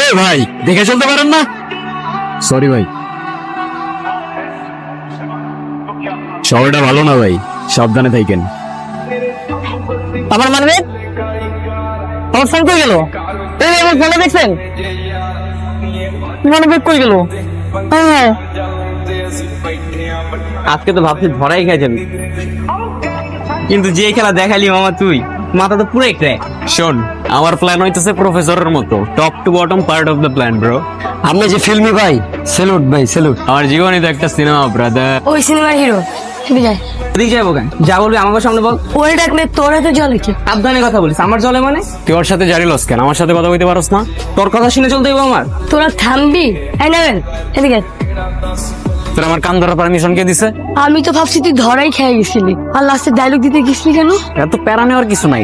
এ ভাই দেখে চলতে পারেন না? সরি ভাই। শহরটা ভালো না ভাই সাবধানে থাকেন। আমার মানে আমার ফোন কই গেল? এই আমার ফোনে দেখছেন? মানে বেক কই গেল। হ্যাঁ আজকে তো ভাবছি ধরাই খেয়েছেন কিন্তু যে খেলা দেখালি মামা তুই। মাথা তো পুরো ক্র্যাক শোন আমার প্ল্যান হইতেছে প্রফেসরের মতো top to bottom part of the plan bro আপনি যে ফিল্মি ভাই স্যালুট ভাই স্যালুট আমার জীবনে তো একটা সিনেমা ব্রাদার ওই সিনেমার হিরো ঠিক আছে তুই যা বলবি আমাকে সামনে বল। ওই ডাকলে তোর হাতে জলে কি? সাবধানে কথা বলিস। আমার জলে মানে? তুই ওর সাথে জারি লস কেন? আমার সাথে কথা বলতে পারস না? তোর কথা শুনে চলতে আমার। তোরা থামবি? এই এদিকে তোর আমার কান ধরার পারমিশন কে দিছে? আমি তো ভাবছি তুই ধরাই খেয়ে গেছিলি। আর লাস্টে ডায়লগ দিতে গেছিলি কেন? এত প্যারা নেওয়ার কিছু নাই।